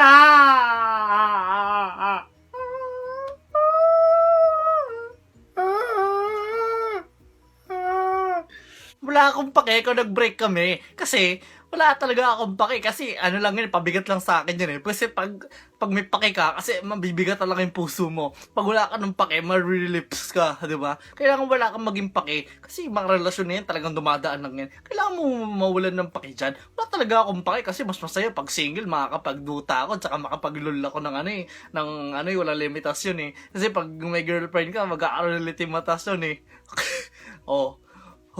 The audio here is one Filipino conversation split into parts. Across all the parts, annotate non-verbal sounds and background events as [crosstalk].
Ah! Wala akong pake kung nag-break kami. Kasi, wala talaga akong pake. Kasi, ano lang yun, pabigat lang sa akin yun eh. Kasi pag, pag may pake ka, kasi mabibigat talaga yung puso mo. Pag wala ka ng pake, ma-relapse ka, di ba? Kailangan wala kang maging pake. Kasi, mga relasyon na yan, talagang dumadaan lang yan. Kailangan mo mawalan ng pake dyan. Wala talaga akong pake kasi mas masaya pag single, makakapagduta ako, tsaka makapag-lol ako ng ano eh, ng ano eh, wala limitasyon eh. Kasi pag may girlfriend ka, mag-aaral ulit yung matasyon eh. [laughs] oh,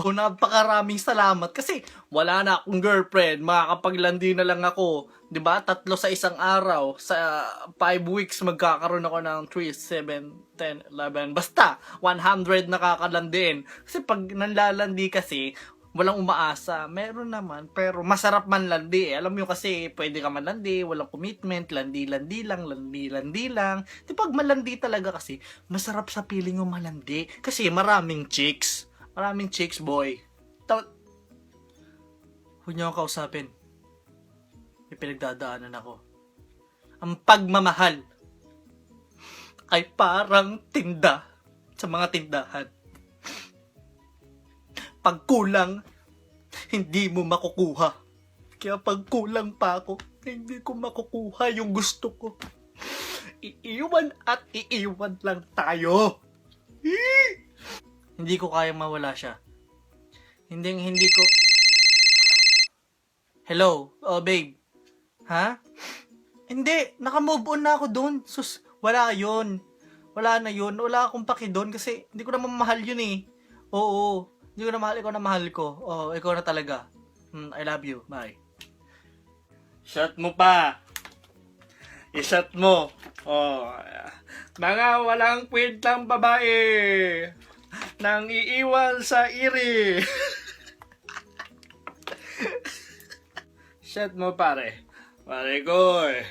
Oh, napakaraming salamat kasi wala na akong girlfriend, makakapaglandi na lang ako. ba? Tatlo sa isang araw, sa 5 weeks magkakaroon ako ng 3, 7, 10, 11, basta 100 nakakalandiin. Kasi pag nanlalandi kasi, walang umaasa. Meron naman, pero masarap man landi. Eh. Alam mo kasi, pwede ka man landi, walang commitment, landi-landi lang, landi-landi lang. Di pag malandi talaga kasi, masarap sa piling yung malandi. Kasi maraming chicks. Maraming chicks, boy. Ta- Huwag niyo akong kausapin. May pinagdadaanan ako. Ang pagmamahal ay parang tinda sa mga tindahan. Pag kulang, hindi mo makukuha. Kaya pag kulang pa ako, hindi ko makukuha yung gusto ko. Iiwan at iiwan lang tayo. Hii! Hindi ko kaya mawala siya. Hindi, hindi ko... Hello? Oh, babe. Ha? Hindi, naka-move on na ako doon. Sus, wala yun. Wala na yun. Wala akong paki doon kasi hindi ko naman mahal yun eh. Oo, hindi ko na mahal. Ikaw na mahal ko. Oo, ikaw na talaga. Hmm, I love you. Bye. Shot mo pa. I-shot mo. Oh, mga walang kwentang babae nang iiwan sa iri. Shot mo pare. Pare ko eh.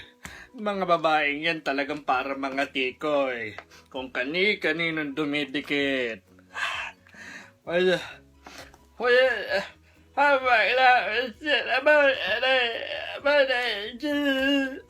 Mga babaeng yan talagang para mga tikoy. Kung kani-kaninong dumidikit. Wala. Wala. Haba ila. About. About.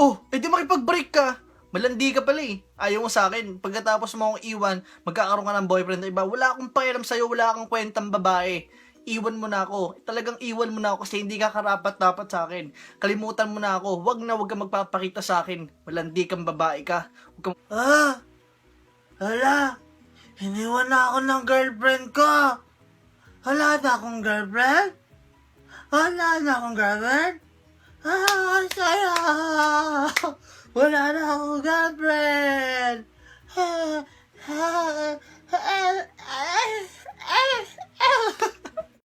Oh, edi makipag-break ka. Malandi ka pala eh. Ayaw mo sa akin. Pagkatapos mo akong iwan, magkakaroon ka ng boyfriend na iba. Wala akong pakialam sa'yo, wala akong kwentang babae. Iwan mo na ako. Talagang iwan mo na ako kasi hindi ka karapat-dapat sa akin. Kalimutan mo na ako. Wag na wag ka magpapakita sa akin. Malandi kang babae ka. Wag kang... Ah! Hala! Iniwan na ako ng girlfriend ko! Wala na akong girlfriend? Wala na akong girlfriend? Ah, saya! Wala na akong girlfriend! Ah, ah, ah, ah, ah, ah.